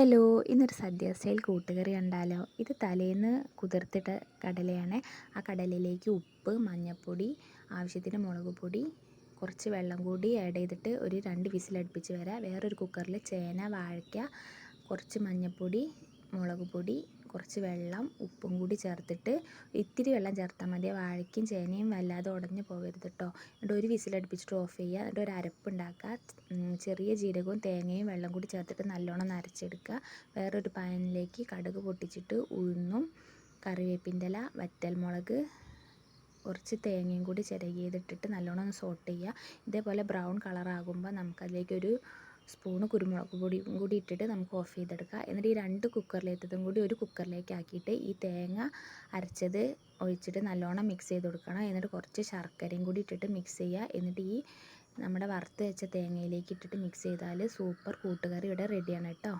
Hello ഇന്നൊരു സദ്യ style കൂട്ടുകറി കണ്ടാലോ? ഇത് തലേന്ന് കുതിർത്തിട്ട കടലയാണ്. ആ കടലയിലേക്ക് ഉപ്പ് മഞ്ഞൾപ്പൊടി ആവശ്യത്തിന് മുളക് പൊടി കുറച്ച് വെള്ളം കൂടി ആഡ് ചെയ്തിട്ട് ഒരു രണ്ട് വിസിൽ വിസിലടുപ്പിച്ച് വരാം. വേറൊരു കുക്കറിൽ ചേന വാഴയ്ക്ക കുറച്ച് മഞ്ഞൾപ്പൊടി മുളക് പൊടി കുറച്ച് വെള്ളം ഉപ്പും കൂടി ചേർത്തിട്ട് ഇത്തിരി വെള്ളം ചേർത്താൽ മതി. വാഴയ്ക്കും ചേനയും വല്ലാതെ ഉടഞ്ഞു പോകരുത് കേട്ടോ എന്നിട്ട് ഒരു വിസിലടുപ്പിച്ചിട്ട് ഓഫ് ചെയ്യുക. എന്നിട്ട് ഒരു അരപ്പുണ്ടാക്കുക ചെറിയ ജീരകവും തേങ്ങയും വെള്ളം കൂടി ചേർത്തിട്ട് നല്ലോണം നരച്ചെടുക്കുക വേറൊരു പാനിലേക്ക് കടുക് പൊട്ടിച്ചിട്ട് ഉഴുന്നും കറിവേപ്പിന്റെ ഇല വറ്റൽമുളക് കുറച്ച് തേങ്ങയും കൂടി ചിരകിയതിട്ടിട്ട് നല്ലോണം ഒന്ന് സോട്ട് ചെയ്യുക. ഇതേപോലെ ബ്രൗൺ കളറാകുമ്പോൾ നമുക്കതിലേക്കൊരു സ്പൂണ് കുരുമുളക് പൊടിയും കൂടി ഇട്ടിട്ട് നമുക്ക് ഓഫ് ചെയ്തെടുക്കാം. എന്നിട്ട് ഈ രണ്ട് കുക്കറിലേത്തതും കൂടി ഒരു കുക്കറിലേക്ക് ആക്കിയിട്ട് ഈ തേങ്ങ അരച്ചത് ഒഴിച്ചിട്ട് നല്ലോണം മിക്സ് ചെയ്ത് കൊടുക്കണം. എന്നിട്ട് കുറച്ച് ശർക്കരയും കൂടി ഇട്ടിട്ട് മിക്സ് ചെയ്യുക. എന്നിട്ട് ഈ നമ്മുടെ വറുത്ത് വെച്ച തേങ്ങയിലേക്ക് ഇട്ടിട്ട് മിക്സ് ചെയ്താൽ സൂപ്പർ കൂട്ടുകറി ഇവിടെ റെഡിയാണ് കേട്ടോ.